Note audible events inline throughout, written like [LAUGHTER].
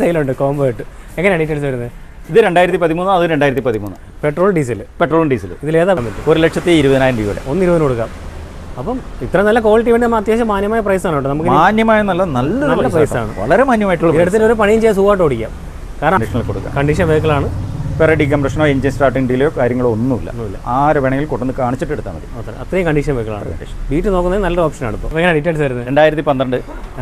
സെയിലുണ്ട് combo ആയിട്ട്. എങ്ങനെയാണ് details വരുന്നത്? ഇത് രണ്ടായിരത്തി പതിമൂന്ന് അത് രണ്ടായിരത്തി പതിമൂന്ന് പെട്രോൾ ഡീസൽ പെട്രോളും ഡീസലും ഇതിലേതാ പറ്റും ഒരു ലക്ഷത്തി ഇരുപതിനായിരം രൂപയുടെ. ഒന്ന് ഇരുപതിന് കൊടുക്കാം. അപ്പം ഇത്ര നല്ല ക്വാളിറ്റി വേണ്ടി നമ്മൾ അത്യാവശ്യം മാന്യമായ ആണ് കേട്ടോ. നമുക്ക് മാന്യമായ നല്ല നല്ല. ആണ്. വളരെ മാന്യമായിട്ടുള്ള. ഇടത്തിന് ഒരു പണിയും ചെയ്യാൻ സുഖമായിട്ട് ഓടിക്കാം. കാരണം കണ്ടീഷൻ വെഹിക്കിളാണ് വേറെ ഡീകംപ്രഷനോ എഞ്ചിൻ സ്റ്റാർട്ടിംഗ് ഡിലയോ കാര്യങ്ങളോ ഒന്നുമില്ല. ആര് വേണമെങ്കിലും കൊണ്ടുവന്ന് കാണിച്ചിട്ട് എടുത്താൽ മതി. അത്ര അത്രയും കണ്ടീഷൻ വെഹിക്കിളാണ് വീട്ടിൽ നോക്കുന്നത് നല്ല ഓപ്ഷനാണ് ഇപ്പോൾ എങ്ങനെയാണ് ഡീറ്റെയിൽസ് വരുന്നത്? രണ്ടായിരത്തി പന്ത്രണ്ട്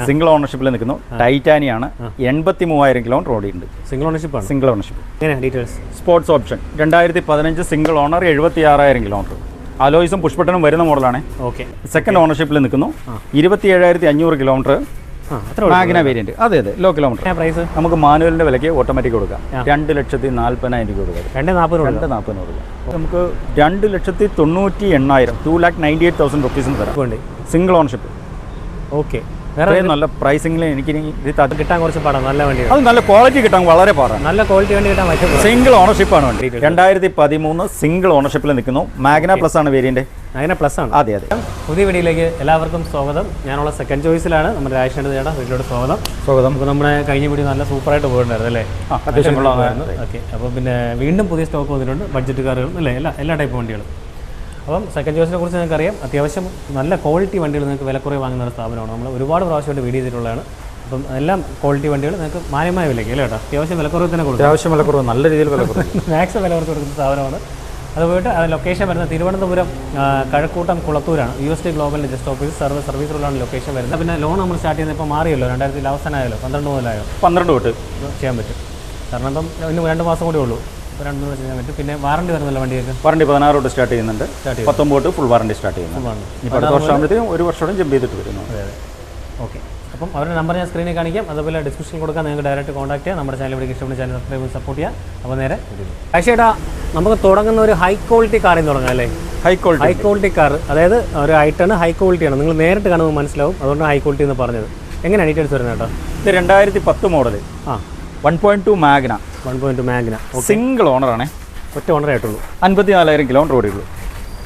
സിംഗിൾ ഓണർഷിപ്പിൽ നിൽക്കുന്നു. ടൈറ്റാനിയാണ് എൺപത്തി മൂവായിരം കിലോമീറ്റർ ഉണ്ട് സിംഗിൾ ഓണർഷിപ്പ് ആണ്. Single ownership details sports option രണ്ടായിരത്തി പതിനഞ്ച് സിംഗിൾ ഓണർ എഴുപത്തി ആറായിരം കിലോമീറ്റർ അലോയ്സും പുഷ്പട്ടനും വരുന്ന മോഡലാണ് ഓക്കെ സെക്കൻഡ് ഓണർഷിപ്പിൽ നിൽക്കുന്നു. ഇരുപത്തി ഏഴായിരത്തി അഞ്ഞൂറ് കിലോമീറ്റർ മാഗ്ന വേരിയന്റ് അതെ അതെ. ലോ കിലോമീറ്റർ പ്രൈസ് നമുക്ക് മാനുവലിന്റെ വിലയ്ക്ക് ഓട്ടോമാറ്റിക് കൊടുക്കാം. രണ്ട് ലക്ഷത്തി നാല്പതിനായിരം രൂപ കൊടുക്കാം. രണ്ട് നാൽപ്പത് രണ്ട് നാൽപ്പതിന് കൊടുക്കാം. നമുക്ക് രണ്ട് ലക്ഷത്തി തൊണ്ണൂറ്റി എണ്ണായിരം two lakh ninety eight thousand റുപ്പീസിന് തരാം. സിംഗിൾ ഓണർഷിപ്പ് ഓക്കെ വേറെ നല്ല പ്രൈസിംഗിൽ എനിക്ക് ഇത് കിട്ടാൻ കുറച്ച് പാടാണ് നല്ല വണ്ടി അത് നല്ല ക്വാളിറ്റി കിട്ടാൻ വളരെ പാടാണ് നല്ല ക്വാളിറ്റി വണ്ടി കിട്ടാൻ പറ്റും സിംഗിൾ ഓണർഷിപ്പ് ആണ് വണ്ടി. രണ്ടായിരത്തി പതിമൂന്ന് സിംഗിൾ ഓണർഷിപ്പിൽ നിൽക്കുന്നു. മാഗ്ന പ്ലസ് ആണ് വേരിയന്റ് മാഗ്ന പ്ലസ് ആണ്. അതെ അതെ. പുതിയ വീഡിയോയിലേക്ക് എല്ലാവർക്കും സ്വാഗതം. ഞാനുള്ള സെക്കൻഡ് ചോയ്സിലാണ് നമ്മുടെ രാജേഷ് ചേട്ടാ. വീട്ടിലോട് സ്വാഗതം. സ്വാഗതം. നമുക്ക് നമ്മുടെ കഴിഞ്ഞ വീഡിയോ നല്ല സൂപ്പറായിട്ട് പോയിട്ടുണ്ടായിരുന്നു അല്ലേ? അത്യാവശ്യം. ഓക്കെ അപ്പോൾ പിന്നെ വീണ്ടും പുതിയ സ്റ്റോക്ക് വന്നിട്ടുണ്ട്. ബഡ്ജറ്റ് കാറുകളും അല്ലേ? എല്ലാ എല്ലാ ടൈപ്പ് വണ്ടികളും. അപ്പം സെക്കൻഡ് ചോയ്സിനെ കുറിച്ച് നിങ്ങൾക്ക് അറിയാം അത്യാവശ്യം നല്ല ക്വാളിറ്റി വണ്ടികൾ നിങ്ങൾക്ക് വിലക്കുറവ് വാങ്ങുന്ന ഒരു സ്ഥാപനമാണ്. നമ്മൾ ഒരുപാട് പ്രാവശ്യമായിട്ട് വീഡിയോ ചെയ്തിട്ടുള്ളതാണ്. അപ്പം എല്ലാം ക്വാളിറ്റി വണ്ടികൾ നിങ്ങൾക്ക് മാന്യമായ വിലയ്ക്ക് അല്ലേ കേട്ടോ അത്യാവശ്യം വിലക്കുറവ് തന്നെ കൊടുക്കും. അത്യാവശ്യം വിലക്കുറവ് നല്ല രീതിയിൽ വിലക്കുറവ് മാക്സിമം [LAUGHS] വില കുറച്ച് കൊടുക്കുന്ന സ്ഥാപനമാണ്. അത് പോയിട്ട് അത് ലൊക്കേഷൻ വരുന്നത് തിരുവനന്തപുരം കഴക്കൂട്ടം കുളത്തൂരാണ്. യു എസ് ടി ഗ്ലോബലിന്റെ ജസ്റ്റ് ഓഫീസ് സർവീസ് സർവീസ് റോഡാണ് ലൊക്കേഷൻ വരുന്നത്. പിന്നെ ലോൺ നമ്മൾ സ്റ്റാർട്ട് ചെയ്യുന്നത് ഇപ്പോൾ മാറിയല്ലോ. രണ്ടായിരത്തി അവസാനമായല്ലോ പന്ത്രണ്ട് മുതലായോ? പന്ത്രണ്ട് തൊട്ട്. ചെയ്യാൻ പറ്റും. കാരണം ഇപ്പം ഇന്ന് രണ്ട് മാസം കൂടി ഉള്ളൂ. ഇപ്പോൾ രണ്ട് മൂന്ന് ചെയ്യാൻ പറ്റും. പിന്നെ വാറണ്ടി വരുന്നില്ല വണ്ടിയൊക്കെ വാറണ്ടി പതിനാറ് തൊട്ട് സ്റ്റാർട്ട് ചെയ്യുന്നുണ്ട്. പത്തൊമ്പത് ഫുൾ വാറണ്ടി സ്റ്റാർട്ട് ചെയ്യുന്നുണ്ട്. ഇനി അടുത്ത വർഷമാകുമ്പോഴത്തേക്കും ഒരു വർഷത്തോടെ ജമ്പ് ചെയ്തിട്ട് വരുന്നു. ഓക്കെ അപ്പം അവരുടെ നമ്പർ ഞാൻ സ്ക്രീനിൽ കാണിക്കാം. അതുപോലെ ഡിസ്ക്രിപ്ഷൻ കൊടുക്കാം. നിങ്ങൾക്ക് ഡയറക്റ്റ് കോൺടാക്ട് ചെയ്യാം. നമ്മുടെ ചാനൽ ഇവിടെ ഇഷ്ടപ്പെടുന്ന ചാനൽ സബ്സ്ക്രൈബ് സപ്പോർട്ട് ചെയ്യാം. അപ്പോൾ നേരെ പക്ഷേട്ടാ നമുക്ക് തുടങ്ങുന്ന ഒരു ഹൈ ക്വാളിറ്റി കാറിൽ തുടങ്ങാം അല്ലേ? High quality high quality car അതായത് ഒരു ഐറ്റാണ് ഹൈ ക്വാളിറ്റിയാണ് നിങ്ങൾ നേരിട്ട് കാണുമ്പോൾ മനസ്സിലാവും. അതുകൊണ്ട് ഹൈ ക്വാളിറ്റി എന്ന് പറഞ്ഞത്. എങ്ങനെയാണ് ഡീറ്റെയിൽസ് വരുന്നത് കേട്ടോ? ഇത് രണ്ടായിരത്തി പത്ത് മോഡൽ ആ. One point two Magna one point Magna single ഓണറാണ് ഒറ്റ ഓണറേ ആയിട്ടുള്ളൂ. അൻപത്തി നാലായിരം കിലോമീറ്റർ ഓടിയുള്ളൂ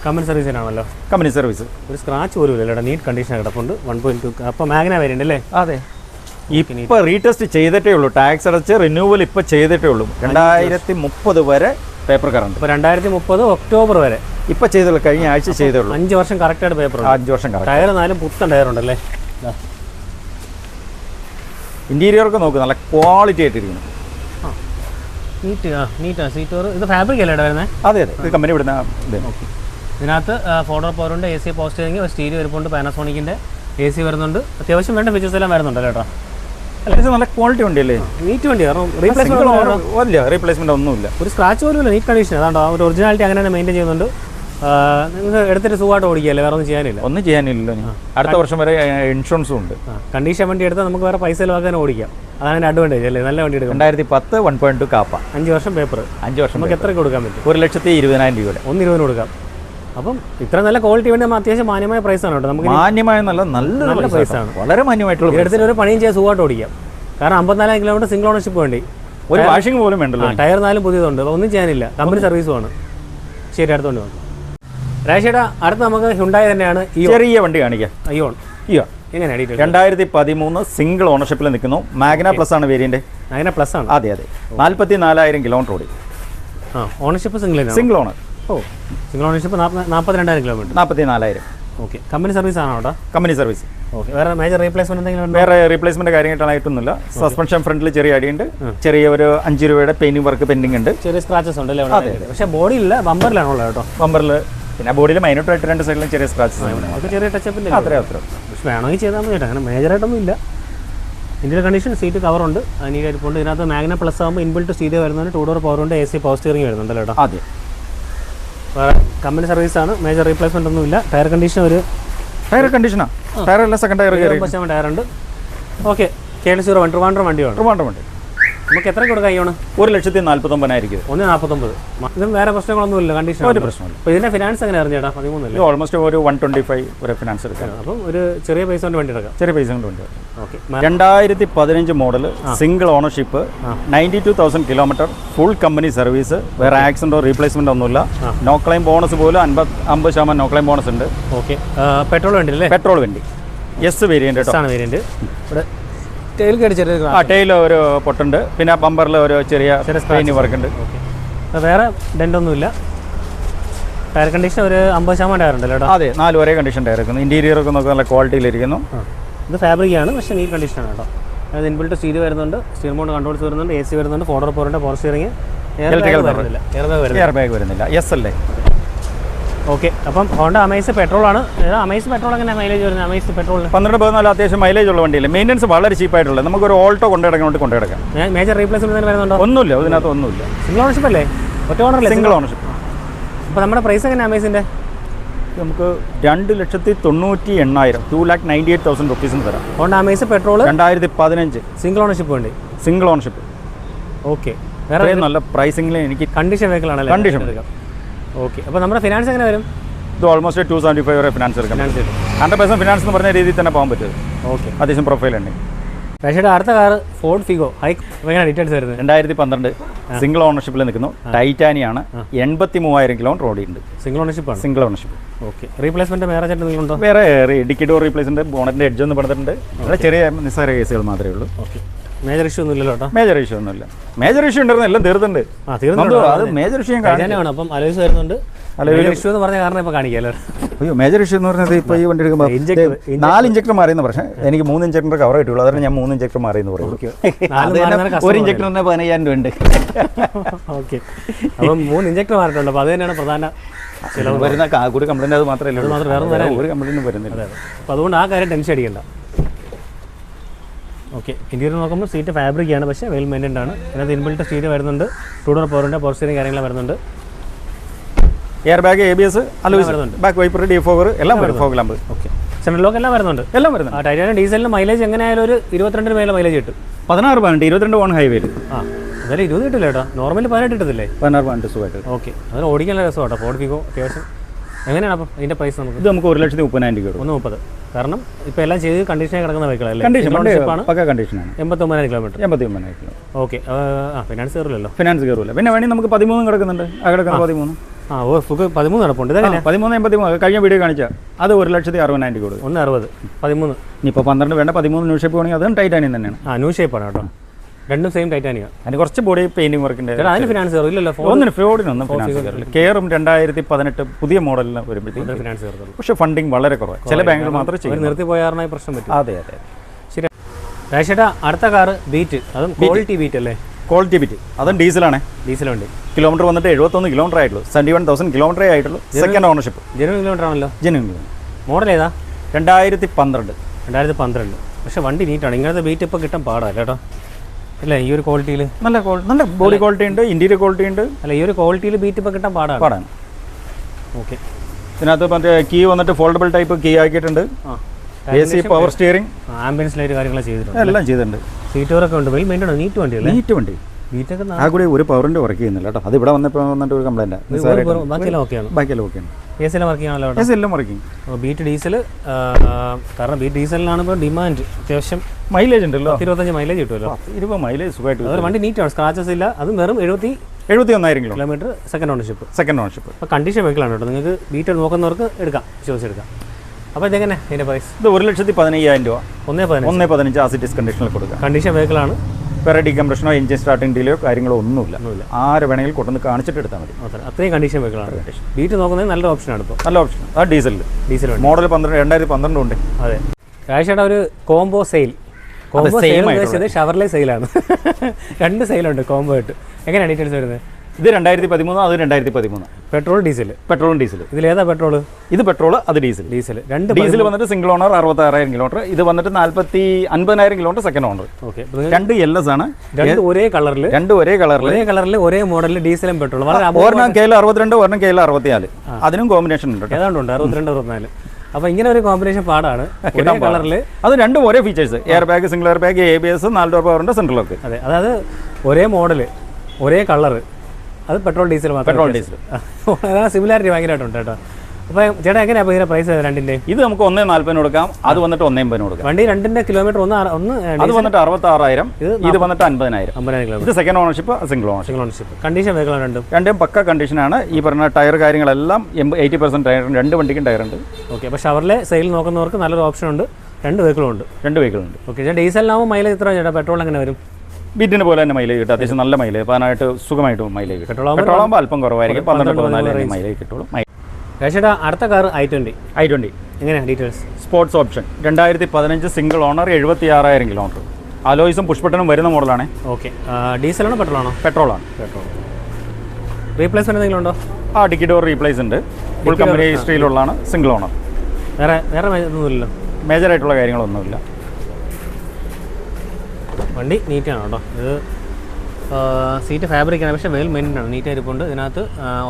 കമ്പനി സർവീസിനാണല്ലോ കമ്പനി സർവീസ് ഒരു സ്ക്രാച്ച് പോലും ഇല്ല നീറ്റ് കണ്ടീഷൻ കിടപ്പുണ്ട്. വൺ പോയിന്റ് ടു അപ്പോൾ മാഗ്ന വേരിയന്റ് അല്ലേ? അതെ. ഇപ്പൊ റീടെസ്റ്റ് ചെയ്തിട്ടേ ഉള്ളൂ. ടാക്സ് അടച്ച് റിന്യൂവൽ ഇപ്പൊ ചെയ്തിട്ടേ ഉള്ളൂ. രണ്ടായിരത്തി മുപ്പത് വരെ പേപ്പർ കറണ്ട് ഇപ്പോൾ രണ്ടായിരത്തി മുപ്പത് ഒക്ടോബർ വരെ. ഇപ്പൊ ചെയ്തുള്ളൂ. കഴിഞ്ഞ ആഴ്ച ചെയ്തുള്ളൂ അഞ്ച് വർഷം കറക്റ്റായിട്ട് പേപ്പർ അഞ്ച് വർഷം കറക്റ്റ് ടയർ നാലും പുത്തൻ. ഇന്റീരിയർ ഒക്കെ നോക്ക്. നല്ല ക്വാളിറ്റി ആയിട്ടിരിക്കുന്നു. ആ നീറ്റ് ആ. സീറ്റ് ഇത് ഫാബ്രിക് അല്ലേ വരുന്നത്? അതെ അതെ. ഇത് കമ്പനി വിടുന്ന ഇത്. ഇതിനകത്ത് ഫോട്ടോ പവറുണ്ട് എ സി പോസ്റ്റ് ചെയ്തെങ്കിൽ സ്റ്റീരിയോ ഇരിപ്പുണ്ട് പാനസോണിക്കിന്റെ എ സി വരുന്നുണ്ട് അത്യാവശ്യം വേണ്ട ഫീച്ചേഴ്സ് എല്ലാം വരുന്നുണ്ടല്ലോ കേട്ടോ അല്ല, ഇത് നല്ല ക്വാളിറ്റി വണ്ടിയല്ലേ? നീറ്റ് വണ്ടി കാരണം Single റീപ്ലേസ്മെന്റ് owner- ഇല്ല റീപ്ലേസ്മെന്റ് ഒന്നുമില്ല. ഒരു സ്ക്രാച്ച് പോലും ഇല്ല നീറ്റ് കണ്ടീഷൻ അതാണ്ടോ ആ ഒരു ഒറിജിനാലിറ്റി അങ്ങനെ തന്നെ മെയിന്റെയിൻ ചെയ്യുന്നുണ്ട് നിങ്ങൾക്ക് എടുത്തിട്ട് സുഖമായിട്ട് ഓടിക്കുകയല്ലേ? വേറെ ഒന്നും ചെയ്യാനില്ല. ഒന്നും അടുത്ത വർഷം വരെ ഇൻഷുറൻസും ഉണ്ട്. കണ്ടീഷൻ വണ്ടി എടുത്താൽ നമുക്ക് വേറെ പൈസ ചിലവാക്കാൻ ഓടിക്കാം. അതാണ് അഡ്വാന്റേജ് അല്ലേ? നല്ല വണ്ടി എടുക്കാം രണ്ടായിരത്തി പത്ത് വൺ പോയിന്റ് ടു കാപ്പ. അഞ്ച് വർഷം പേപ്പർ അഞ്ച് വർഷം നമുക്ക് എത്ര കൊടുക്കാൻ പറ്റും? ഒരു ലക്ഷത്തി ഇരുപതിനായിരം രൂപയുടെ. ഒന്ന് ഇരുപതിന് കൊടുക്കാം. അപ്പം ഇത്ര നല്ല ക്വാളിറ്റി വേണ്ടി നമ്മൾ അത്യാവശ്യം മാന്യമായ പ്രൈസാണ് കേട്ടോ. നമുക്ക് മാന്യമായ നല്ല നല്ല നല്ല ആണ്. വളരെ മാന്യമായിട്ടുള്ള ഇടത്തിൽ ഒരു പണിയും ചെയ്യാൻ സുഖമായിട്ട് ഓടിക്കാം. കാരണം അമ്പത്തിനാലായിരം കിലോമീറ്റർ സിംഗിൾ ഓണർഷിപ്പ് വേണ്ടി. ഒരു വാഷിംഗ് പോലും വേണ്ടല്ലോ. ടയർ നാലും പുതിയതുണ്ട്. ഒന്നും ചെയ്യാനില്ല. കമ്പനി സർവീസുമാണ് ശരി അടുത്തോണ്ട് വന്നു രാശിയുടെ അടുത്ത് നമുക്ക് ഹുണ്ടായി തന്നെയാണ് ഈ ചെറിയ വണ്ടി കാണിക്കാം. അയ്യോൺ അയ്യോ എങ്ങനെയാണ് രണ്ടായിരത്തി പതിമൂന്ന് സിംഗിൾ ഓണർഷിപ്പിൽ നിൽക്കുന്നു. മാഗ്ന പ്ലസ് ആണ് വേരിയന്റ്. മാഗ്ന പ്ലസ് ആണ്? അതെ അതെ. നാൽപ്പത്തി നാലായിരം കിലോമീറ്റർ ഓടി. ആ ഓണർഷിപ്പ് സിംഗിൾ സിംഗിൾ ഓണർ ഓ സിംഗിൾ ഓണർഷിപ്പ് നാൽപ്പത്തിരണ്ടായിരം കിലോമീറ്റർ നാൽപ്പത്തി നാലായിരം ഓക്കെ കമ്പനി സർവീസ് ആണോ അവിടെ? കമ്പനി സർവീസ് ഓക്കെ വേറെ മേജർ റീപ്ലേസ്മെന്റ് എന്തെങ്കിലും വേറെ റീപ്ലേസ്മെന്റ് കാര്യമായിട്ടൊന്നുമില്ല സസ്പെൻഷൻ ഫ്രണ്ടിൽ ചെറിയ അടിയുണ്ട്. ചെറിയ ഒരു അഞ്ച് രൂപയുടെ പെയിന്റിംഗ് വർക്ക് പെൻഡിങ് ഉണ്ട്. ചെറിയ സ്ക്രാച്ചസ് ഉണ്ട് അല്ലേ പക്ഷേ ബോഡിയില്ല ഇല്ല ഉള്ളത് കേട്ടോ. ബമ്പറിൽ പിന്നെ ബോഡിയിൽ മൈനോട്ടായിട്ട് രണ്ട് സൈഡിലും ചെറിയ സ്ക്രാച്ചസ് ചെറിയ ടച്ചപ്പിന്റെ അത്രേ അത്രേ. പക്ഷെ വേണമെങ്കിൽ ചെയ്താൽ മതി കേട്ടോ. അങ്ങനെ മേജറായിട്ടൊന്നും ഇല്ല. ഇതിന്റെ കണ്ടീഷൻ സീറ്റ് കവറുണ്ട് അതിന് കരുപ്പുണ്ട് ഇതിനകത്ത് മാഗ്ന പ്ലസ് ആകുമ്പോൾ ഇൻബിൽറ്റ് സ്റ്റീരിയോ വരുന്നുണ്ട് ടൂ ഡോർ പവറുണ്ട് എ സി പവർ സ്റ്റിയറിംഗ് വരുന്നുണ്ടല്ലോ കേട്ടോ. അതെ. വേറെ കമ്പനി ആണ്. മേജർ റീപ്ലേസ്മെന്റ് ഒന്നും ഇല്ല. ടയർ കണ്ടീഷൻ ഒരു ടയർ കണ്ടീഷനാ ടയർ അല്ല സെക്കൻഡ് ടയർ ടയർ ഉണ്ട്. Okay K L zero one Trivandrum വണ്ടിയാണ് ട്രിവാൻഡ്രം വണ്ടി. നമുക്ക് എത്ര കൊടുക്കാം അയ്യോണ് ഒരു ലക്ഷത്തി നാല്പത്തൊമ്പതിനായിരിക്കും. ഒന്ന് നാൽപ്പത്തൊമ്പത് ഇതും വേറെ പ്രശ്നങ്ങളൊന്നും ഇല്ല കണ്ടീഷൻ ഒരു പ്രശ്നമില്ല അപ്പോൾ ഇതിന്റെ ഫിനാൻസ് എങ്ങനെ അറിഞ്ഞേട്ടാ പതിമൂന്നില്ല ഓൾമോസ്റ്റ് ഒരു വൺ ട്വന്റി ഫൈവ് വരെ ഫിനാൻസ് എടുക്കാം. അപ്പം ഒരു ചെറിയ പൈസ കൊണ്ട് വേണ്ടി എടുക്കാം. ചെറിയ പൈസ കൊണ്ട് വേണ്ടി ഓക്കെ രണ്ടായിരത്തി പതിനഞ്ച് model single ownership ninety two thousand kilometre full company service വേറെ ആക്സിഡന്റോ റീപ്ലേസ്മെന്റ് ഒന്നുമില്ല. നോ ക്ലെയിം ബോണസ് പോലും അൻപത് അമ്പത് ശതമാനം നോ ക്ലെയിം ബോണസ് ഉണ്ട്. ഓക്കെ. പെട്രോൾ വണ്ടി അല്ലേ പെട്രോൾ വണ്ടി. എസ് വേരിയന്റ് കേട്ടോ ആണ് വേരിയന്റ് ഇവിടെ കേട്ട് ആ ടൈൽ ഒരു പൊട്ടുണ്ട്. പിന്നെ ബമ്പറിൽ ഒരു ചെറിയ സ്ക്രീനി വർക്ക് ഉണ്ട്. വേറെ ഡെന്റൊന്നുമില്ല ടയർ കണ്ടീഷൻ ഒരു അമ്പത് ശതമാനം ടയർ ഉണ്ടല്ലോ അതെ നാല് ഒരേ കണ്ടീഷൻ ടയർ ഇരിക്കുന്നു. ഇന്റീരിയർ ഒക്കെ നോക്കുക നല്ല ക്വാളിറ്റിയിലിരിക്കുന്നു ഇത് ഫാബ്രിക് ആണ് പക്ഷേ നീറ്റ് കണ്ടീഷനാണ് കേട്ടോ. അത് ഇൻബിൾട്ട് സ്റ്റീൽ വരുന്നുണ്ട് സ്റ്റീൽ മൗണ്ട് കൺട്രോൾസ് വരുന്നുണ്ട് എ സി വരുന്നുണ്ട് ഫോർഡർ പോറിന്റെ പവർ സ്റ്റിയറിംഗ്. എയർ ബാഗ് വരുന്നില്ല. എയർ ബാഗ് വരുന്നില്ല. എസ് അല്ലേ? ഓക്കെ. അപ്പം ഹോണ്ട അമേസ് പെട്രോൾ ആണ് അമേസ് പെട്രോൾ എങ്ങനെ മൈലേജ് വരുന്നത്? അമേസ് പെട്രോൾ പന്ത്രണ്ട് പതിനാല് അത്യാവശ്യം മൈലേജ് ഉള്ള വണ്ടിയില്ല? മെയിന്റെസ് വളരെ ചീപ്പായിട്ടുള്ളത് നമുക്കൊരു ഓൾട്ടോ കൊണ്ടുനടക്കാൻ കൊണ്ടുനടക്കാം മേജർ റീപ്ലേസ്മെന്റ് വരുന്നുണ്ടോ? ഒന്നുമില്ല. ഇതിനകത്ത് ഒന്നുമില്ല. സിംഗിൾ ഓണർഷിപ്പ് അല്ലേ? ഒറ്റ ഓണർ അല്ലേ? സിംഗിൾ ഓണർഷിപ്പ് അപ്പോൾ നമ്മുടെ പ്രൈസ് എങ്ങനെ അമേസിന്റെ നമുക്ക് രണ്ട് ലക്ഷത്തി തൊണ്ണൂറ്റി എണ്ണായിരം. Two lakh ninety eight thousand റുപ്പീസിന് തരാം ഹോണ്ട അമേസ് പെട്രോൾ രണ്ടായിരത്തി പതിനഞ്ച്. സിംഗിൾ ഓണർഷിപ്പ് വേണ്ടി. സിംഗിൾ ഓണർഷിപ്പ് ഓക്കെ വേറെ നല്ല പ്രൈസിങ്ങിൽ എനിക്ക് കണ്ടീഷൻ വെഹിക്കിൾ ആണല്ലേ? Condition. ഓക്കെ. അപ്പോൾ നമ്മുടെ ഫിനാൻസ് എങ്ങനെ വരും? ഇത് ഓൾമോസ്റ്റ് ടു സെവന്റി ഫൈവ് വരെ ഫിനാൻസ് എടുക്കാം. ഹൺഡ്രഡ് പെർസെന്റ് ഫിനാൻസ് എന്ന് പറഞ്ഞ രീതിയിൽ തന്നെ പോകാൻ പറ്റും. ഓക്കെ. അത്യാവശ്യം പ്രൊഫൈൽ ഉണ്ട് പക്ഷേ അടുത്ത കാർ ഫോർഡ് ഫിഗോ എങ്ങനെ ഡീറ്റെയിൽസ് വരുന്നത്? രണ്ടായിരത്തി പന്ത്രണ്ട്. സിംഗിൾ ഓണർഷിപ്പിൽ നിൽക്കുന്നു. ടൈറ്റാനിയാണ് എൺപത്തി മൂവായിരം കിലോമീറ്റർ ഉണ്ട് സിംഗിൾ ഓണർഷിപ്പ് ആണ്. Single ownership okay. റീപ്ലേസ്മെന്റ് വേറെ ഉണ്ടോ? വേറെ ഡിക്കി ഡോർ റീപ്ലേസ്മെന്റ് ബോണറ്റിന്റെ എഡ്ജ് ഒന്ന് പണിതിട്ടുണ്ട്. വളരെ ചെറിയ നിസ്സാര കേസുകൾ മാത്രമേ ഉള്ളൂ. ഓക്കെ. മേജർ ഇഷ്യൂ ഒന്നുമില്ലല്ലോ കേട്ടോ. മേജർ ഇഷ്യൂ ഒന്നുമില്ല. മേജർ ഇഷ്യൂ ഉണ്ടായിരുന്നു എല്ലാം തീർന്നുണ്ട് അത് മേജർ ഇഷ്യൂ ടൈറ്റാനിയാണ് അപ്പം അലോയ്സ് വരുന്നുണ്ട്. മേജർ ഇഷ്യൂ എന്ന് പറഞ്ഞ കാരണം ഇപ്പോൾ കാണിക്കാമല്ലോ അയ്യോ മേജർ ഇഷ്യൂ എന്ന് പറഞ്ഞത് ഇപ്പോൾ ഈ വണ്ടി എടുക്കുമ്പോൾ നാല് ഇഞ്ചക്ടർ മാറിയെന്ന് പ്രശ്നം എനിക്ക് മൂന്ന് ഇഞ്ചക്ടറിന്റെ കവർ കിട്ടുള്ളൂ അതാണ് ഞാൻ മൂന്ന് ഇഞ്ചക്ടർ മാറിയെന്ന് പറയും. [LAUGHS] ഒരു ഇഞ്ചക്ടറിന് പതിനയ്യായിരം രൂപ ഉണ്ട്. ഓക്കെ അപ്പം മൂന്ന് ഇഞ്ചക്ടർ മാറിയിട്ടുണ്ട്. അപ്പോൾ അത് തന്നെയാണ് പ്രധാന ചിലവ്. വരുന്ന കൂടി ഒരു കംപ്ലൈന്റ് അത് മാത്രമേ ഉള്ളൂ. മാത്രം വേറെ ഒന്നും വരാനില്ല. ഒരു കംപ്ലൈന്റും വരുന്നില്ല. അപ്പോൾ അതുകൊണ്ട് ആ കാര്യം ടെൻഷൻ അടിക്കണ്ട. ഓക്കെ ഇന്റീരിയർ നോക്കുമ്പോൾ സീറ്റ് ഫാബ്രിക് ആണ്. പക്ഷേ വെൽ മെയിന്റൻഡ് ആണ്. അതിനകത്ത് ഇൻബിൾട്ട് സ്റ്റീറ്റ് വരുന്നുണ്ട്. ടൂ ഡോർ പവറിന്റെ പവർ സ്റ്റിയറിംഗ് കാര്യങ്ങളെല്ലാം വരുന്നുണ്ട്. Air bag A B S വരുന്നുണ്ട്. ബാക്ക് വൈപ്പർ ഡി ഫോർ എല്ലാം വരും fog lamp okay central lock എല്ലാം വരുന്നുണ്ട്. എല്ലാം വരുന്നുണ്ട്. ആ ടൈറ്റാനിയം ഡീസലിന് മൈലേജ് എങ്ങനെയായാലും ഒരു ഇരുപത്തിരണ്ടിന് മേലെ മൈലേജ് കിട്ടും. പതിനാറ് പതിനെട്ട് ഇരുപത്തിരണ്ട് ഓൺ ഹൈവേയിൽ ആ അതായത് ഇരുപത് കിട്ടില്ല കേട്ടോ. നോർമലി പതിനെട്ട് കിട്ടത്തില്ലേ? പതിനാറ് പതിനെട്ട് സുഖമായിട്ട് ഓക്കെ അതായത് ഓടിക്കാൻ നല്ല രസം കേട്ടോ ഫോർഡ് ഫിഗോ അത്യാവശ്യം എങ്ങനെയാണ് അപ്പം ഇതിന്റെ പ്രൈസ് നമുക്ക്? ഇത് നമുക്ക് ഒരു ലക്ഷത്തി മുപ്പതിനായിരം രൂപ ഒന്ന് മുപ്പത്. കാരണം ഇപ്പം എല്ലാം ചെയ്ത് കണ്ടീഷനായി കിടക്കുന്ന വെഹിക്കിളല്ലേ കണ്ടീഷൻ പക്ക കണ്ടീഷനാണ് എൺപത്തൊമ്പതിനായിരം കിലോമീറ്റർ എൺപത്തി ഒമ്പതിനായിരം കിലോ. ഓക്കെ ആ ഫിനാൻസ് കയറില്ലല്ലോ. ഫിനാൻസ് കയറില്ല പിന്നെ വേണമെങ്കിൽ നമുക്ക് പതിമൂന്ന് കിടക്കുന്നുണ്ട്. ആ കിടക്കുന്ന പതിമൂന്ന്. ആ ഓ ഫുക്ക് പതിമൂന്ന് കിടപ്പുണ്ട്. ഇതെങ്ങനെ പതിമൂന്ന് എൺപത്തിമൂന്ന്. കഴിഞ്ഞ വീഡിയോ കാണിച്ചാൽ അത് ഒരു ലക്ഷത്തി അറുപതിനായിരം രൂപ ഒന്ന് അറുപത്. പതിമൂന്ന്. ഇനിയിപ്പോൾ പന്ത്രണ്ട് വേണ്ട പതിമൂന്ന് ന്യൂ ഷേപ്പ് വേണമെങ്കിൽ അതും ടൈറ്റാനിയം തന്നെയാണ്. ആ ന്യൂ ഷേപ്പാണ് കേട്ടോ. രണ്ടും സെയിം ടൈറ്റാനിയ അതിന് കുറച്ച് ബോഡി പെയിന്റിംഗ് വർക്ക് ഉണ്ട്. അതിന് ഫിനാൻസ് കയറും ഇല്ലല്ലോ ഒന്നിന് ഫ്രോഡിനൊന്നും ഫിനാൻസ് കയറില്ല. കെയറും രണ്ടായിരത്തി പതിനെട്ട് പുതിയ മോഡലിന് വരുമ്പോഴത്തേക്ക് ഫിനാൻസ് കയറുള്ളൂ പക്ഷേ ഫണ്ടിങ് വളരെ കുറവാണ് ചില ബാങ്കുകൾ മാത്രമേ ചെയ്യും നിർത്തി പോയാറിനായി പ്രശ്നം പറ്റും. അതെ അതെ ശരി. രാജേട്ടാ അടുത്ത കാറ് ബീറ്റ് അതും ക്വാളിറ്റി ബീറ്റ് അല്ലേ? ക്വാളിറ്റി ബിറ്റ് അതും ഡീസലാണ്. ഡീസലുണ്ട്. വണ്ടി കിലോമീറ്റർ വന്നിട്ട് എഴുപത്തൊന്ന് കിലോമീറ്റർ ആയിട്ടുള്ളൂ. സെവന്റി വൺ തൗസൻഡ് കിലോമീറ്ററേ ആയിട്ടുള്ളൂ. സെക്കൻഡ് ഓണർഷിപ്പ് ജനുവൻ കിലോമീറ്റർ ആണല്ലോ. ജെന്യൂൻ മോഡൽ ഏതാ? രണ്ടായിരത്തി പന്ത്രണ്ട് രണ്ടായിരത്തി പന്ത്രണ്ട് പക്ഷേ വണ്ടി നീറ്റാണ് ഇങ്ങനത്തെ ബീറ്റ് ഇപ്പോൾ കിട്ടാൻ പാടാ കേട്ടോ അല്ലേ ഈ ഒരു ക്വാളിറ്റിയിൽ നല്ല നല്ല ബോഡി ക്വാളിറ്റി ഉണ്ട് ഇന്റീരിയർ ക്വാളിറ്റി ഉണ്ട്. അല്ല ഈ ഒരു ക്വാളിറ്റിയിൽ ബീറ്റ് ഇപ്പോൾ കിട്ടാൻ പാടാണ്. പാടാണ്. ഓക്കെ ഇതിനകത്ത് മറ്റേ കീ വന്നിട്ട് ഫോൾഡബിൾ ടൈപ്പ് കീ ആക്കിയിട്ടുണ്ട്. A C power steering ambulance light കാര്യങ്ങളൊക്കെ ചെയ്തിട്ടുണ്ട് എല്ലാം ചെയ്തിട്ടുണ്ട്. സീറ്റ് കവറൊക്കെ ഉണ്ട്. വെൽ നീറ്റ് വണ്ടി അല്ലേ നീറ്റ് വണ്ടി. ആ കൂടി ഒരു പവറിന്റെ വർക്ക് ചെയ്യുന്നില്ല കേട്ടോ. അത് ഇവിടെ വന്നപ്പോൾ വന്നിട്ട് ഒരു കംപ്ലൈന്റാണ് ബാക്കിയെല്ലാം ഓക്കെയാണ് ബാക്കിയെല്ലാം ഓക്കെയാണ് എല്ലാം വർക്കിംഗ് ബീറ്റ് ഡീസൽ കാരണം ബീറ്റ് ഡീസലിനാണ് ഇപ്പോൾ ഡിമാൻഡ് അത്യാവശ്യം മൈലേജ് ഉണ്ടല്ലോ. ഇരുപത്തഞ്ച് മൈലേജ് കിട്ടുമല്ലോ. ഇരുപത് മൈലേജ് സുഖമായിട്ട് അതൊരു വണ്ടി നീറ്റാണ് സ്ക്രാച്ചസ് ഇല്ല. അതും വെറും എഴുപത്തി എഴുപത്തി ഒന്നായിരം kilometre second ownership second ownership അപ്പോൾ കണ്ടീഷൻ വെഹിക്കിളാണ് കേട്ടോ. നിങ്ങൾക്ക് ബീറ്റ് നോക്കുന്നവർക്ക് എടുക്കാം. വിശ്വസിച്ചെടുക്കാം അപ്പോൾ ഇതെങ്ങനെ? ഇതിന്റെ പ്രൈസ് ഇത് ഒരു ലക്ഷത്തി പതിനയ്യായിരം രൂപ. ഒന്നേ പതിനഞ്ച്. ഒന്ന് പതിനഞ്ച് ആസിറ്റീസ് കണ്ടീഷനിൽ കൊടുക്കുക കണ്ടീഷൻ വെഹിക്കിളാണ് വേറെ ഡീകംപ്രഷനോ എഞ്ചിൻ സ്റ്റാർട്ടിംഗ് ഡിലേയോ കാര്യങ്ങളോ ഒന്നുമില്ല. ആര് വേണമെങ്കിൽ കൊണ്ടുവന്ന് കാണിച്ചിട്ട് എടുത്താൽ മതി. അത്ര അത്രയും കണ്ടീഷൻ വെഹിക്കിളാണ് ബീറ്റ് നോക്കുന്നത് നല്ല ഓപ്ഷനാണ് ഇപ്പോൾ നല്ല ഓപ്ഷൻ ആ ഡീസൽ ഡീസൽ മോഡൽ പന്ത്രണ്ട് രണ്ടായിരത്തി പന്ത്രണ്ട് ഉണ്ട്. അതെ. രാജേഷേട്ടാ ഒരു combo sale combo sale Chevrolet സെയിലാണ് രണ്ട് സെയിലുണ്ട് കോംബോ ആയിട്ട്. എങ്ങനെയാണ് ഡീറ്റെയിൽസ് വരുന്നത്? ഇത് രണ്ടായിരത്തി പതിമൂന്ന് അത് രണ്ടായിരത്തി പതിമൂന്ന് പെട്രോൾ ഡീസൽ. പെട്രോളും ഡീസൽ. ഇതിലേതാ പെട്രോൾ? ഇത് പെട്രോൾ അത് ഡീസൽ. ഡീസൽ. രണ്ട് ഡീസൽ വന്നിട്ട് സിംഗിൾ ഓണർ അറുപത്താറായിരം കിലോമീറ്റർ ഇത് വന്നിട്ട് നാൽപ്പത്തി അൻപതിനായിരം കിലോമീറ്റർ സെക്കൻഡ് ഓണർ ഓക്കെ രണ്ട് എൽ എസ് ആണ്. രണ്ട് ഒരേ കളറിൽ രണ്ട് ഒരേ കളറിൽ ഒരേ കളറിൽ ഒരേ മോഡലിൽ ഡീസലും പെട്രോളും. ഒരെണ്ണം കെ എൽ അറുപത്തിരണ്ട് ഒരെണ്ണം കെ എൽ അറുപത്തിനാല്. അതിനും കോമ്പിനേഷൻ ഉണ്ട് ഏതാണ്ടുണ്ട് അറുപത്തിരണ്ട് അറുപത്തിനാല്. അപ്പോൾ ഇങ്ങനെ ഒരു കോമ്പിനേഷൻ പാടാണ്. ഒരേ കളറിൽ അത് രണ്ടും ഒരേ features air bag single air bag A B S നാല് ഡോർ പവറിന്റെ സെൻട്രൽ ലോക്ക് അതെ. അതായത് ഒരേ മോഡൽ ഒരേ കളറ് അത് പെട്രോൾ ഡീസൽ മാത്രം പെട്രോൾ ഡീസൽ. സിമിലാരിറ്റി ഭയങ്കരമായിട്ടുണ്ട് കേട്ടോ. അപ്പോൾ ചേട്ടാ എങ്ങനെയാ അപ്പോൾ ഇതിന്റെ പ്രൈസ് രണ്ടിന്റെ? ഇത് നമുക്ക് ഒന്നേ നാല്പതിന് കൊടുക്കാം. അത് വന്നിട്ട് ഒന്നേ അമ്പതിന് കൊടുക്കാം. വണ്ടി രണ്ടിന്റെ കിലോമീറ്റർ ഒന്ന് ഒന്ന് അത് വന്നിട്ട് അറുപത്തി ആറായിരം ഇത് വന്നിട്ട് അമ്പതിനായിരം അമ്പതിനായിരം കിലോമീറ്റർ ഇത് second ownership single ownership ownership condition vehicle രണ്ടും. രണ്ടും പക്ക കണ്ടീഷനാണ് ഈ പറഞ്ഞ ടയർ കാര്യങ്ങളെല്ലാം എയ്റ്റി പെർസെന്റ് ടയർ രണ്ട് വണ്ടിക്കും ടയർ ഉണ്ട്. ഓക്കെ അപ്പോൾ ഷവറിലെ സെയിൽ നോക്കുന്നവർക്ക് നല്ലൊരു ഓപ്ഷൻ ഉണ്ട്. രണ്ട് വെഹിക്കിളും ഉണ്ട്. രണ്ട് വെഹിക്കിൾ ഉണ്ട്. ഓക്കെ ഡീസലിനാവും മൈലേജ് എത്ര ചേട്ടാ? പെട്രോൾ എങ്ങനെ വരും? ബീറ്റിന് പോലെ തന്നെ മൈലേജ് കിട്ടും. അത്യാവശ്യം നല്ല മൈലേജ് പതിനായിട്ട് സുഖമായിട്ട് മൈലേജ് കിട്ടും. പെട്രോൾ ആകുമ്പോൾ അല്പം കുറവായിരിക്കും. പന്ത്രണ്ട് പതിനാല് മൈലേജ് കിട്ടുള്ളൂ. ചേട്ടാ അടുത്ത car I twenty I twenty എങ്ങനെയാണ് ഡീറ്റെയിൽസ് സ്പോർട്സ് ഓപ്ഷൻ രണ്ടായിരത്തി പതിനഞ്ച് സിംഗിൾ ഓണർ എഴുപത്തി ആറായിരം കിലോമീറ്റർ അലോയിസും പുഷ്പട്ടനും വരുന്ന മോഡലാണ് ഓക്കെ ഡീസലാണോ പെട്രോൾ ആണോ പെട്രോളാണ് പെട്രോൾ റീപ്ലേസ്മെന്റ് എന്തെങ്കിലും ഉണ്ടോ? ആ ഡിക്കി ഡോർ റീപ്ലേസ് ഉണ്ട്. ഫുൾ കമ്പനി ഹിസ്റ്ററിയിലുള്ളതാണ് സിംഗിൾ ഓണർ വേറെ വേറെ ഒന്നുമില്ലല്ലോ. മേജർ ആയിട്ടുള്ള കാര്യങ്ങളൊന്നുമില്ല. വണ്ടി നീറ്റാണ് കേട്ടോ. ഇത് സീറ്റ് ഫാബ്രിക് ആണ്. പക്ഷേ വെൽ മെയിന്റഡ് ആണ്. നീറ്റ് ആയിരിപ്പുണ്ട് ഇതിനകത്ത്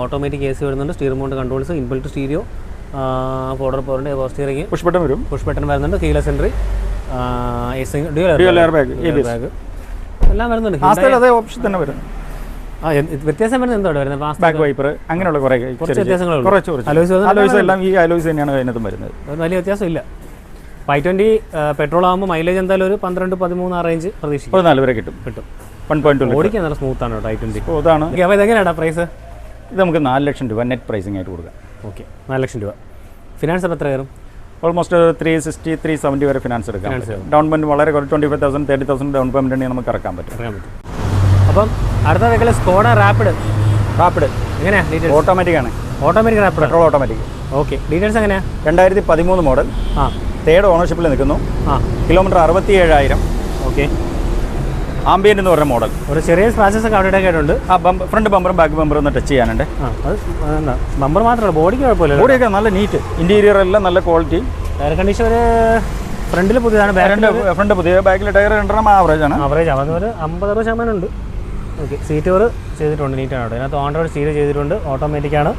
ഓട്ടോമാറ്റിക് എ സി വരുന്നുണ്ട്. Steer mount controls inbuilt stereo four door പോറിന്റെ power steering button വരും. പുഷ് ബട്ടൺ വരുന്നുണ്ട്. കീല Dual airbag, ABS. ബാഗ് എല്ലാം വരുന്നുണ്ട്. അതേ ഓപ്ഷൻ തന്നെ വരും ആ വ്യത്യാസം വരുന്നത് എന്തോ വരുന്നത്? ബാക്ക് വൈപ്പർ അങ്ങനെയുള്ള കുറേ കുറച്ച് വ്യത്യാസങ്ങളേ കുറച്ച് കുറച്ച്. Alloys അലോയ്സ് എല്ലാം ഈ അലോയ്സ് തന്നെയാണ് അതിനകത്തും വരുന്നത്. വലിയ വ്യത്യാസമില്ല. ഫൈവ് ട്വന്റി പെട്രോൾ ആകുമ്പോൾ മൈലേജ് എന്തായാലും ഒരു പന്ത്രണ്ട് പതിമൂന്ന് ആ റേഞ്ച് പ്രതീക്ഷിക്കും. ഒരു നാല് വരെ കിട്ടും. കിട്ടും. വൺ പോയിന്റ് ഓടിക്കാൻ നല്ല സ്മൂത്ത് ആണ് കേട്ടോ ഐ ട്വന്റി ഓക്കെ അപ്പോൾ ഇതെങ്ങനെയാണ് പ്രൈസ് ഇത് നമുക്ക് നാല് ലക്ഷം രൂപ നെറ്റ് പ്രൈസിംഗ് ആയിട്ട് കൊടുക്കാം. ഓക്കെ നാല് ലക്ഷം രൂപ. ഫിനാൻസ് എത്ര കയറും? Almost three sixty three seventy വരെ ഫിനാൻസ് എടുക്കാം. ഡൗൺ പേയ്മെന്റ് വളരെ കുറച്ച് twenty five thousand thirty thousand down payment ഉണ്ടെങ്കിൽ നമുക്ക് ഇറക്കാൻ പറ്റും. അപ്പം അടുത്ത വെക്കൽ സ്കോഡ റാപ്പിഡ് റാപ്പിഡ് എങ്ങനെയാണ് ഓട്ടോമാറ്റിക് ആണ്. Automatic Rapid petrol automatic okay details എങ്ങനെയാണ് രണ്ടായിരത്തി പതിമൂന്ന് മോഡൽ ആ. തേർഡ് ഓണർഷിപ്പിൽ നിൽക്കുന്നു. ആ. കിലോമീറ്റർ അറുപത്തി ഏഴായിരം ഓക്കെ. ആംബിയൻ എന്ന് പറഞ്ഞ മോഡൽ ഒരു ചെറിയ സ്ക്രാച്ചസ് ഒക്കെ അവിടെ ആയിട്ടുണ്ട്. ആ ബമ്പ് ഫ്രണ്ട് ബമ്പറും ബാക്ക് ബമ്പറും ഒന്ന് ടച്ച് ചെയ്യാനുണ്ട്. ബമ്പർ മാത്രമല്ല ബോഡിക്ക് കുഴപ്പമില്ല ബോഡിയൊക്കെ നല്ല നീറ്റ് ഇന്റീരിയർ എല്ലാം നല്ല ക്വാളിറ്റി എയർ കണ്ടീഷൻ ഒരു ഫ്രണ്ടിൽ പുതിയതാണ് ഫ്രണ്ട് ഫ്രണ്ട് പുതിയ ബാക്കിൽ ടയർ രണ്ടെണ്ണം ആവറേജ് ആണ്. ആവറേജ് ആവുന്ന ഒരു അമ്പത് അറുപത് ശതമാനം ഉണ്ട്. ഓക്കെ സീറ്റ് കവർ ചെയ്തിട്ടുണ്ട് നീറ്റാണ് കേട്ടോ ഇതിനകത്ത് ഓൺറോഡ് സീറ്റ് ചെയ്തിട്ടുണ്ട് ഓട്ടോമാറ്റിക്കാണ്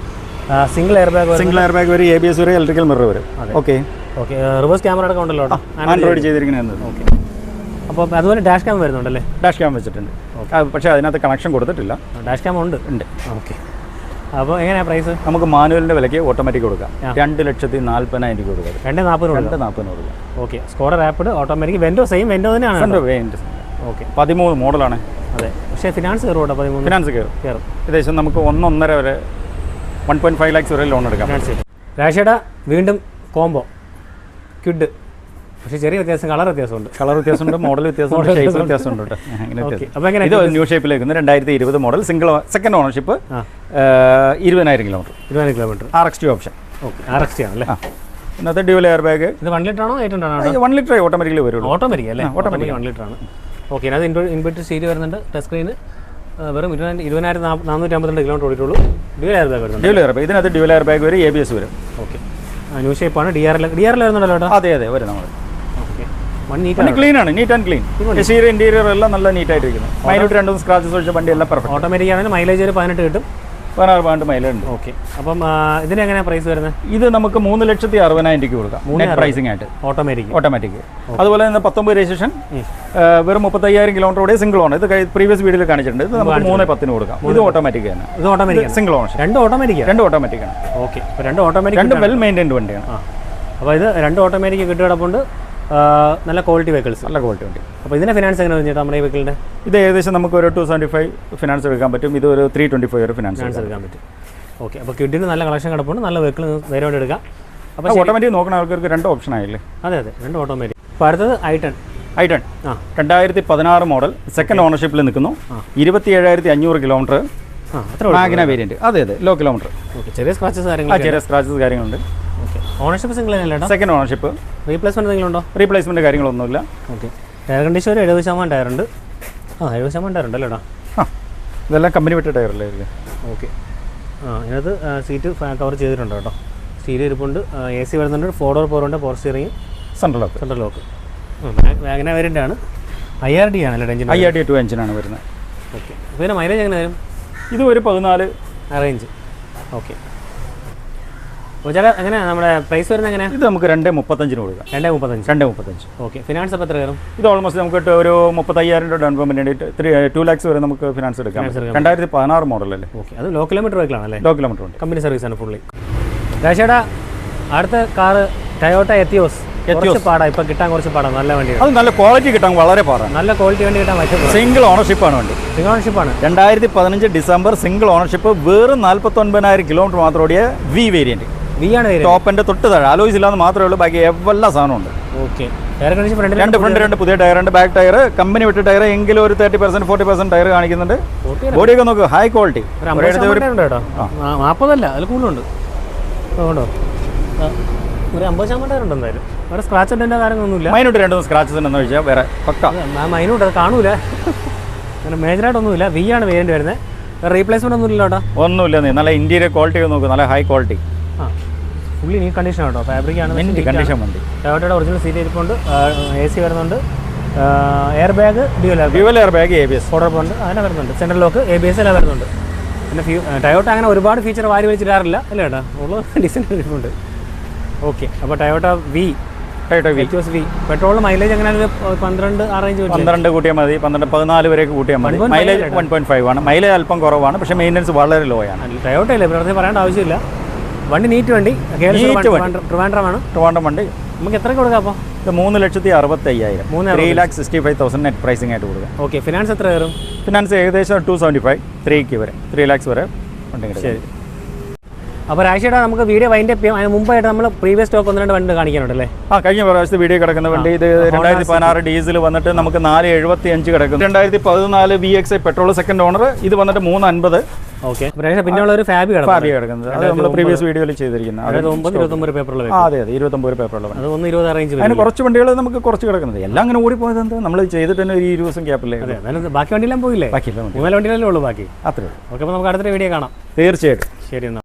single air bag single air bag വരും എ ബി എസ് വരും ഇലക്ട്രിക്കൽ മിറർ വരും. ഓക്കെ ഓക്കെ റിവേഴ്സ് ക്യാമറ അടക്കം ഉണ്ടല്ലോ ആൻഡ്രോയിഡ് ചെയ്തിരിക്കുന്നത് ഓക്കെ. അപ്പോൾ അതുപോലെ ഡാഷ് ക്യാം വരുന്നുണ്ടല്ലേ? ഡാഷ് ക്യാം വെച്ചിട്ടുണ്ട്. പക്ഷേ അതിനകത്ത് കണക്ഷൻ കൊടുത്തിട്ടില്ല. ഡാഷ് ക്യാം ഉണ്ട്. ഉണ്ട്. ഓക്കെ. അപ്പോൾ എങ്ങനെയാണ് പ്രൈസ് നമുക്ക് മാനുവലിന്റെ വിലയ്ക്ക് ഓട്ടോമാറ്റിക് കൊടുക്കാം. രണ്ട് ലക്ഷത്തി നാൽപ്പതിനായിരം രൂപ കൊടുക്കാം. രണ്ട് നാൽപ്പത് രണ്ട് നാൽപ്പതിന് കൊടുക്കാം. Okay. Skoda Rapid automatic Vento same Vento തന്നെയാണ് വെൻഡോ ഓക്കെ. പതിമൂന്ന് മോഡലാണ്. അതെ. പക്ഷേ ഫിനാൻസ് കയറും കേട്ടോ പതിമൂന്ന്? ഫിനാൻസ് കയറും കയറും ഏകദേശം നമുക്ക് ഒന്നൊന്നര വരെ വൺ പോയിന്റ് ഫൈവ് ലാക്സ് വരെ ലോൺ എടുക്കാം. രാശിയുടെ വീണ്ടും കോംബോ ക്യുഡ്. പക്ഷേ ചെറിയ വ്യത്യാസം കളർ വ്യത്യാസമുണ്ട്. കളർ വ്യത്യാസമുണ്ട് [LAUGHS] മോഡൽ വ്യത്യാസമുണ്ട് ഷേപ്പ് വ്യത്യാസമുണ്ട്. [LAUGHS] അപ്പോൾ എങ്ങനെ ഇത് ന്യൂ ഷേപ്പിലേക്ക് രണ്ടായിരത്തി ഇരുപത് മോഡൽ സിംഗിൾ സെക്കൻഡ് ഓണർഷിപ്പ് ഇരുപതിനായിരം കിലോമീറ്റർ ഇരുപതിനായിരം kilometre R X T option okay R X T ആണല്ലേ ഇന്നത്തെ ഡ്യൂൽ എയർ ബാഗ് ഇത് വൺ ലിറ്റർ ആണോ എയ്റ്റ് ഹൺഡ്രഡ് ആണോ? വൺ ലിറ്റർ ഓട്ടോമാറ്റിക്കലി വരുള്ളൂ. ഓട്ടോമാറ്റിക് അല്ലേ? ഓട്ടോമാറ്റിക് വൺ ലിറ്റർ ആണ്. ഓക്കെ അത് ഇൻഡോ ഇൻബിറ്റ് സീരി വരുന്നുണ്ട്. ടച്ച് സ്ക്രീന് വെറും ഇരുപതിനായിരം ഇരുപതിനായിരത്തി നാനൂറ്റി അമ്പത്തിരണ്ട് കിലോമീറ്റർ ഓടിയിട്ടുള്ളൂ. ഡ്യൂൽ എയർ ബാഗ് വരുന്നുണ്ട് ഡ്യൂൽ എയർ ബാഗ് ഇതിനകത്ത് ഡ്യൂൽ എയർ ബാഗ് വരും എ ബി എസ് വരും. ഓക്കെ ന്യൂ ഷേപ്പാണ് ഡി ആറിൽ ഡി ആർ വരുന്നുണ്ടല്ലോ കേട്ടോ അതെ അതെ വരും നമ്മൾ ക്ലീൻ ആണ്. നീറ്റ് ആൻഡ് ക്ലീൻ ഇന്റീരിയർ എല്ലാം നല്ല നീറ്റ് ആയിട്ട് മൈനൂട്ട് രണ്ടും സ്ക്രാച്ചസ് ഒഴിച്ച വണ്ടി എല്ലാം പെർഫെക്റ്റ് ഓട്ടോമാറ്റിക് ആണെങ്കിൽ മൈലേജ് ഒരു പതിനെട്ട് കിട്ടും. പതിനാറ് പാണ്ട് മൈലുണ്ട്. ഓക്കെ. അപ്പം ഇതിന് എങ്ങനെയാണ് പ്രൈസ് വരുന്നത്? ഇത് നമുക്ക് മൂന്ന് ലക്ഷത്തി അറുപതിനായിരം രൂപയ്ക്ക് കൊടുക്കാം. നെറ്റ് പ്രൈസിംഗ് ആയിട്ട്. ഓട്ടോമാറ്റിക് ഓട്ടോമാറ്റിക് അതുപോലെ തന്നെ പത്തൊമ്പത് രജിസ്ട്രേഷൻ വെറും മുപ്പത്തയ്യായിരം കിലോമീറ്റർ ഓടിയ സിംഗിൾ ഓൺ ഇത് പ്രീവിയസ് വീഡിയോയിൽ കാണിച്ചിട്ടുണ്ട്. ഇത് നമുക്ക് മൂന്ന് പത്തിന് കൊടുക്കാം. ഇത് ഓട്ടോമാറ്റിക് തന്നെ ഇത് ഓട്ടോമാറ്റിക് സിംഗിൾ ഓൺ രണ്ട് ഓട്ടോമാറ്റിക് രണ്ട് ഓട്ടോമാറ്റിക് ആണ്. ഓക്കെ. രണ്ട് ഓട്ടോമാറ്റിക് രണ്ട് വെൽ മെയിന്റൈൻഡ് വണ്ടിയാണ്. അപ്പോൾ ഇത് രണ്ട് ഓട്ടോമാറ്റിക് കിട്ടി കിടപ്പുണ്ട്. ആ, നല്ല ക്വാളിറ്റി വെഹിക്കിൾസ് നല്ല ക്വാളിറ്റി വണ്ടി. അപ്പോൾ ഇതിന്റെ ഫിനാൻസ് എങ്ങനെ വെച്ചിട്ട് നമ്മുടെ ഈ വെഹിക്കിളിന്റെ ഇത് ഏകദേശം നമുക്ക് ഒരു ടു സെവന്റി ഫൈവ് ഫിനാൻസ് എടുക്കാൻ പറ്റും. ഇത് ഒരു ത്രീ ട്വന്റി ഫൈവ് ഒരു ഫിനാൻസ് എടുക്കാൻ പറ്റും. ഓക്കെ അപ്പോൾ കിഡിന് നല്ല കളക്ഷൻ കിടപ്പുണ്ട്. നല്ല വെഹിക്കിൾ ധൈര്യമായിട്ട് എടുക്കാം. അപ്പോൾ ഓട്ടോമാറ്റിക് നോക്കണ ആൾക്കാർക്ക് രണ്ട് ഓപ്ഷൻ ആയില്ലേ? അതെ അതെ രണ്ട് ഓട്ടോമാറ്റിക് അപ്പോൾ അടുത്തത് ഐ ടെൻ ഐ ടെൻ ആ. രണ്ടായിരത്തി പതിനാറ് മോഡൽ സെക്കൻഡ് ഓണർഷിപ്പിൽ നിൽക്കുന്നു. ഇരുപത്തി ഏഴായിരത്തി അഞ്ഞൂറ് കിലോമീറ്റർ ആ അത്ര മാഗ്ന വേരിയന്റ് അതെ അതെ ലോ കിലോമീറ്റർ ഓക്കെ ചെറിയ സ്ക്രാച്ചസ് കാര്യങ്ങൾ ചെറിയ സ്ക്രാച്ചസ് കാര്യങ്ങളുണ്ട്. ഓണർഷിപ്പ് സിംഗിൾ തന്നെ സെക്കൻഡ് ഓണർഷിപ്പ് റീപ്ലേസ്മെന്റ് എന്തെങ്കിലും ഉണ്ടോ റീപ്ലേസ്മെന്റ് കാര്യങ്ങളൊന്നുമില്ല. ഓക്കെ എയർ കണ്ടീഷൻ ഒരു എഴുപത് ശതമാനം ടയറുണ്ട് ആ എഴുപത് ശതമാനം ടയർ അല്ലേടാ ആ ഇതെല്ലാം കമ്പനി വിട്ട ടയറല്ലേ ഓക്കെ ആ ഇതിനകത്ത് സീറ്റ് കവർ ചെയ്തിട്ടുണ്ട് കേട്ടോ. സ്റ്റീൽ ഇരിപ്പുണ്ട്. എ സി വരുന്നുണ്ട്. Four door പോറുണ്ട് power steering central lock central lock വാഗന variant ആണ്. ഐ ആർ ഡി ആണല്ലേ engine I R D two എഞ്ചിനാണ് വരുന്നത്. ഓക്കെ പിന്നെ മൈലേജ് എങ്ങനെ വരും? ഇത് ഒരു പതിനാല് റേഞ്ച് ഓക്കെ അപ്പോൾ ചേട്ടാ എങ്ങനെയാണ് നമ്മുടെ പ്രൈസ് വരുന്നത് എങ്ങനെയാണ് ഇത് നമുക്ക് രണ്ട് മുപ്പത്തഞ്ചിന് കൊടുക്കാം. രണ്ടേ മുപ്പത്തഞ്ച്. രണ്ട് മുപ്പത്തഞ്ച്. ഓക്കെ ഫിനാൻസ് അപ്പോൾ എത്ര കയറും? ഇത് ഓൾമോസ്റ്റ് നമുക്ക് ഇട്ട് ഒരു മുപ്പത്തയ്യായിരം രൂപ down payment three two lakhs വരെ നമുക്ക് ഫിനാൻസ് എടുക്കാം. Finance എടുക്കാം. രണ്ടായിരത്തി പതിനാറ് മോഡലല്ലേ ഓക്കെ അത് ലോ കിലോമീറ്റർ വെഹിക്കിളാണല്ലേ ലോ കിലോമീറ്റർ ഉണ്ട്. കമ്പനി സർവീസാണ് ഫുള്ളി രാശേടാ അടുത്ത കാറ് ടയോട്ട എത്തിയോസ് കുറച്ച് പാടാ ഇപ്പം കിട്ടാൻ കുറച്ച് പാടാ നല്ല വണ്ടിയാണ് അത് നല്ല ക്വാളിറ്റി കിട്ടാൻ വളരെ പാടാണ് നല്ല ക്വാളിറ്റി വണ്ടി കിട്ടാൻ പറ്റും. സിംഗിൾ ഓണർഷിപ്പാണ് വണ്ടി. സിംഗിൾ ഓണർഷിപ്പാണ് രണ്ടായിരത്തി പതിനഞ്ച് ഡിസംബർ സിംഗിൾ ഓണർഷിപ്പ് വെറും നാൽപ്പത്തൊൻപതിനായിരം കിലോമീറ്റർ മാത്രം ഓടിയ വി വേരിയന്റ് ആണ് തൊട്ട് താഴെ. അലോയ്സ് ഇല്ലാന്ന് മാത്രമേ ഉള്ളൂ. ബാക്കി എല്ലാ സാധനവും ഉണ്ട് രണ്ട് ഫ്രണ്ട് രണ്ട് പുതിയ ടയർ ഉണ്ട് ബാക്ക് ടയർ കമ്പനി വിട്ട ടയർ എങ്കിലും ഒരു thirty percent forty percent tyre കാണിക്കുന്നുണ്ട്. ബോഡിയൊക്കെ നോക്ക് ഹൈ ക്വാളിറ്റി നാൽപ്പതല്ല അതിൽ കൂടുതലുണ്ട്. ഒരു അമ്പത് ശതമാനം ടയർ ഉണ്ട് എന്തായാലും. വേറെ സ്ക്രാച്ച് അഡിന്റെ കാര്യങ്ങളൊന്നുമില്ല. മൈനോട്ട് രണ്ടു സ്ക്രാച്ചസ് ഉണ്ടെന്ന് വെച്ചാൽ വേറെ പക്ക. മൈനൂട്ട് അത് കാണൂല. അങ്ങനെ മേജറായിട്ടൊന്നുമില്ല വി ആണ് വേണ്ടി വരുന്നത്. റീപ്ലേസ്മെന്റ് ഒന്നുമില്ല ഒന്നും ഒന്നുമില്ല നീ. നല്ല ഇന്റീരിയർ ക്വാളിറ്റി നോക്ക്. നല്ല ഹൈ ക്വാളിറ്റി ഫുള്ളി നീ കണ്ടീഷൻ കേട്ടോ. ഫാബ്രിക് ആണ് കണ്ടീഷൻ വണ്ടി ടൊയോട്ടയുടെ ഒറിജിനൽ സീറ്റ് ഇരിപ്പുണ്ട്. എ സി വരുന്നുണ്ട്. Air bag dual air dual air bag A B S order ഉണ്ട് അങ്ങനെ വരുന്നുണ്ട്. Central lock A B S എല്ലാം വരുന്നുണ്ട്. പിന്നെ ഫ്യൂ ടയോട്ട അങ്ങനെ ഒരുപാട് ഫീച്ചർ വാരി വലിച്ചിടാറില്ല. അല്ലേ ഏട്ടാ? ഉള്ള ഡിസൈൻ [LAUGHS] ഇരിപ്പുണ്ട്. ഓക്കെ അപ്പോൾ ടയോട്ട വി പെട്രോൾ മൈലേജ് എങ്ങനെ പന്ത്രണ്ട് ആ റേഞ്ച് വരും പന്ത്രണ്ട് കൂട്ടിയാൽ മതി. പന്ത്രണ്ട് പതിനാല് വരെയൊക്കെ കൂട്ടിയാൽ മതി. 1.5 മൈലേജ് വൺ പോയിന്റ് ഫൈവ് ആണ്. മൈലേജ് അല്പം കുറവാണ് പക്ഷേ മെയിന്റനൻസ് വളരെ ലോ ആണ്. ടയോട്ട അല്ലേ? പറയേണ്ട ആവശ്യമില്ല. വണ്ടി നീറ്റ് വണ്ടി? നീറ്റ് വണ്ടി. ട്രിവാൻഡ്രമാണ്? ട്രിവാൻഡ്രം വണ്ടി. നമുക്ക് എത്ര കൊടുക്കാം അപ്പോൾ? ഇത് മൂന്ന് ലക്ഷത്തി അറുപത്തി അയ്യായിരം മൂന്ന് three lakh sixty five thousand net pricing ആയിട്ട് കൊടുക്കാം. ഓക്കെ ഫിനാൻസ് എത്ര കയറും? ഫിനാൻസ് ഏകദേശം ടു സെവന്റി ഫൈവ് ത്രീക്ക് വരെ. ത്രീ ലാക്സ് വരെ വണ്ടി ശരി. അപ്പോൾ രാശിയുടെ നമുക്ക് വീഡിയോ വൈൻഡ് അപ്പ് ചെയ്യാം. അതിന് മുമ്പായിട്ട് നമ്മൾ പ്രീവിയസ് സ്റ്റോക്ക് ഒന്ന് രണ്ട് വണ്ടി കാണിക്കാനുണ്ടല്ലേ? ആ കഴിഞ്ഞ പ്രാവശ്യത്തെ വീഡിയോ കിടക്കുന്ന വണ്ടി ഇത് രണ്ടായിരത്തി പതിനാറ് ഡീസൽ വന്നിട്ട് നമുക്ക് നാല് എഴുപത്തി അഞ്ച് കിടക്കുന്നു. രണ്ടായിരത്തി പതിനാല് V X petrol second owner ഇത് വന്നിട്ട് മൂന്ന് അൻപത് ഓക്കെ. പിന്നെ ഉള്ള ഒരു ഫാബി കിടക്കും ഫാബിയ കിടക്കുന്നത്. അത് നമ്മൾ പ്രീവിയസ് വീഡിയോയിൽ ചെയ്തിരിക്കുന്നത് അത് അതെ ഇരുപത്തൊമ്പത് പേപ്പറുള്ള അത് ഒന്ന് ഇരുപത് അറേഞ്ച് അതിന് കുറച്ച് വണ്ടികൾ നമുക്ക് കുറച്ച് കിടക്കുന്നത് എല്ലാം അങ്ങനെ ഓടിപ്പോയത് എന്താ? നമ്മൾ ചെയ്തിട്ട് തന്നെ ഒരു ഇരുപത് ദിവസം ഗ്യാപ്പില്ലേ ബാക്കി വണ്ടിയെല്ലാം പോയില്ലേ? ബാക്കി മൂന്നാൽ വണ്ടിയിലല്ലേ ഉള്ളൂ ബാക്കി. അത്രേ ഓക്കെ അപ്പോൾ നമുക്ക് അടുത്തൊരു വീഡിയോ കാണാം. തീർച്ചയായിട്ടും. ശരി എന്നാൽ